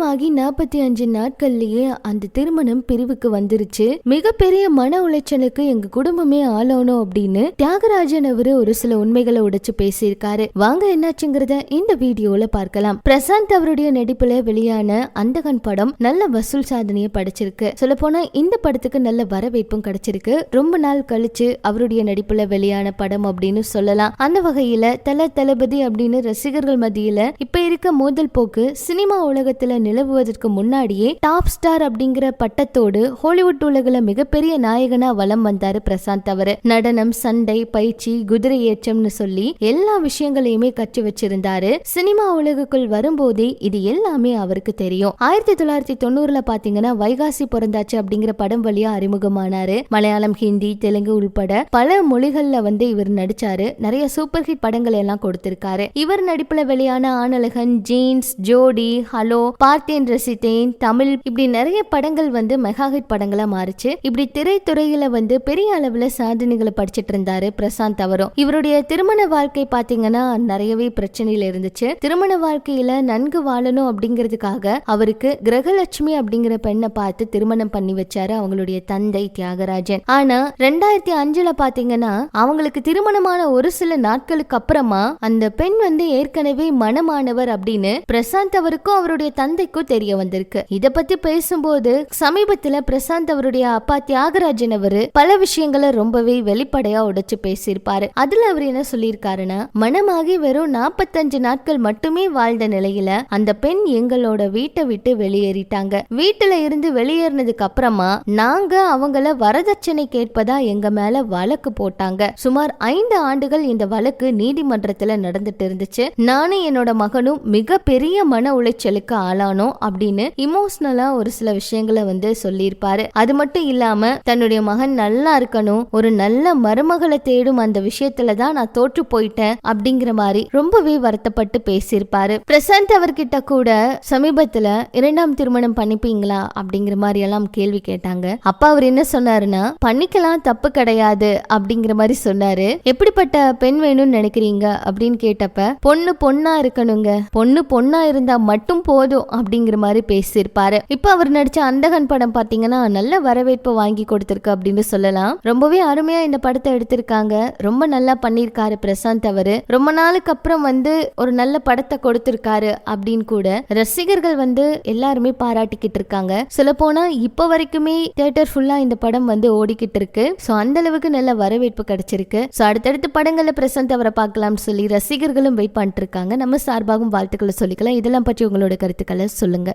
திருமணமாகி நாற்பத்தி அஞ்சு நாட்கள்லயே அந்த திருமணம் பிரிவுக்கு வந்துருச்சு. மிகப்பெரிய மன உளைச்சலுக்கு எங்க குடும்பமே ஆளானோம் அப்படின்னு தியாகராஜன் அவரு ஒரு சில உண்மைகளை உடைச்சு பேசியிருக்காரு. வாங்க என்னாச்சுங்கிறத இந்த வீடியோல பார்க்கலாம். பிரசாந்த் அவருடைய நடிப்புல வெளியான அந்தகன் படம் நல்ல வசூல் சாதனையை படைச்சிருக்கு. சொல்ல போனா இந்த படத்துக்கு நல்ல வரவேற்பும் கிடைச்சிருக்கு. ரொம்ப நாள் கழிச்சு அவருடைய நடிப்புல வெளியான படம் அப்படின்னு சொல்லலாம். அந்த வகையில தல தளபதி அப்படின்னு ரசிகர்கள் மத்தியில இப்ப இருக்க மோதல் போக்கு சினிமா உலகத்துல நிலவுவதற்கு முன்னாடியே டாப் ஸ்டார் அப்படிங்கிற பட்டத்தோடு ஹாலிவுட் உலகில மிகப்பெரிய நாயகனா வலம் வந்தாரு பிரசாந்த் அவரு. நடனம் சண்டை பயிற்சி குதிரை ஏற்றம்னு சொல்லி எல்லா விஷயங்களையுமே கற்று வச்சிருந்தாரு. சினிமா உலகுக்குள் வரும்போதே இது எல்லாமே அவருக்கு தெரியும். ஆயிரத்தி தொள்ளாயிரத்தி தொண்ணூறுல பாத்தீங்கன்னா வைகாசி பிறந்தாச்சு அப்படிங்கிற படம் வழியா அறிமுகமானாரு. மலையாளம் ஹிந்தி தெலுங்கு உள்பட பல மொழிகள்ல வந்து இவர் நடிச்சாரு. நிறைய சூப்பர் ஹிட் படங்கள் எல்லாம் கொடுத்திருக்காரு. இவர் நடிப்புல வெளியான ஆனழகன் ஜீன்ஸ் ஜோடி ஹலோ பார்த்தேன் ரசித்தேன் தமிழ் இப்படி நிறைய படங்கள் வந்து மெகா ஹிட் படங்களா மாறுச்சு. இப்படி திரைத்துறையில வந்து பெரிய அளவுல சாதனைகளை படிச்சிட்டு இருந்தாரு பிரசாந்த் அவரும். இவருடைய திருமண வாழ்க்கை பாத்தீங்கன்னா நிறையவே பிரச்சனையில இருந்துச்சு. திருமண வாழ்க்கையில நன்கு வாழணும் அப்படிங்கிறதுக்காக அவருக்கு கிரகலட்சுமி அப்படிங்கிற பெண்ணை பார்த்து திருமணம் பண்ணி வச்சாரு அவங்களுடைய தந்தை தியாகராஜன். ஆனா ரெண்டாயிரத்தி அஞ்சுல பாத்தீங்கன்னா அவங்களுக்கு திருமணமான ஒரு சில நாட்களுக்கு அப்புறமா அந்த பெண் வந்து ஏற்கனவே மனமானவர் அப்படின்னு பிரசாந்த் அவருக்கும் அவருடைய தந்தை தந்தைக்கும் தெரிய வந்திருக்கு. இத பத்தி பேசும்போது சமீபத்துல பிரசாந்த் அவருடைய அப்பா தியாகராஜன் அவரு பல விஷயங்களை ரொம்பவே வெளிப்படையா உடைச்சு பேசியிருப்பாரு. அதுல அவர் என்ன சொல்லியிருக்காருன்னா மனமாகி வெறும் நாற்பத்தஞ்சு நாட்கள் மட்டுமே வாழ்ந்த நிலையில அந்த பெண் எங்களோட வீட்டை விட்டு வெளியேறிட்டாங்க. வீட்டுல இருந்து வெளியேறினதுக்கு அப்புறமா நாங்க அவங்கள வரதட்சணை கேட்பதா எங்க மேல வழக்கு போட்டாங்க. சுமார் ஐந்து ஆண்டுகள் இந்த வழக்கு நீதிமன்றத்துல நடந்துட்டு இருந்துச்சு. நானும் என்னோட மகனும் மிக பெரிய மன உளைச்சலுக்கு ஆளானோம் அப்படின்னு இமோஷனலா ஒரு சில விஷயங்களை வந்து சொல்லியிருப்பாரு. அது மட்டும் இல்லாம தன்னுடைய மகன் நல்லா இருக்கணும் ஒரு நல்ல மருமகளை தேடும் அந்த விஷயத்துல தான் நான் தோற்று போயிட்டேன் அப்படிங்கிற மாதிரி ரொம்பவே வருத்தப்பட்டு பேசியிருப்பாரு. பிரசாந்த் அவர்கிட்ட கூட சமீபத்துல இரண்டாம் திருமணம் பண்ணிப்பீங்களா? அப்படிங்கிற மாதிரி எல்லாம் கேள்வி கேட்டாங்க. அப்பா அவர் என்ன சொன்னாருன்னா பண்ணிக்கலாம் தப்பு கிடையாது அப்படிங்கிற மாதிரி சொன்னாரு. எப்படிப்பட்ட பெண் வேணும்னு நினைக்கிறீங்க? அப்படின்னு கேட்டப்ப பொண்ணு பொண்ணா இருக்கணுங்க. பொண்ணு பொண்ணா இருந்தா மட்டும் போதும். அப்படிங்கிற மாதிரி பேசியிருப்பாரு. இப்போ அவர் நடிச்ச அந்தகன் படம் பாத்தீங்கன்னா நல்ல வரவேற்பு வாங்கி கொடுத்திருக்கு அப்படின்னு சொல்லலாம். ரொம்பவே அருமையா இந்த படத்தை எடுத்திருக்காங்க. ரொம்ப நல்லா பண்ணியிருக்காரு பிரசாந்த் அவரு. ரொம்ப நாளுக்கு அப்புறம் வந்து ஒரு நல்ல படத்தை கொடுத்திருக்காரு அப்படின்னு கூட ரசிகர்கள் வந்து எல்லாருமே பாராட்டிக்கிட்டு இருக்காங்க. சொல்ல போனா இப்போ வரைக்குமே தியேட்டர் ஃபுல்லா இந்த படம் வந்து ஓடிக்கிட்டு இருக்கு. ஸோ அந்த அளவுக்கு நல்ல வரவேற்பு கிடைச்சிருக்கு. ஸோ அடுத்தடுத்த படங்கள்ல பிரசாந்த் அவரை பார்க்கலாம்னு சொல்லி ரசிகர்களும் வெயிட் பண்ணிட்டு இருக்காங்க. நம்ம சார்பாகவும் வாழ்த்துக்களை சொல்லிக்கலாம். இதெல்லாம் பற்றி உங்களோட கருத்துக்களை சொல்லுங்க.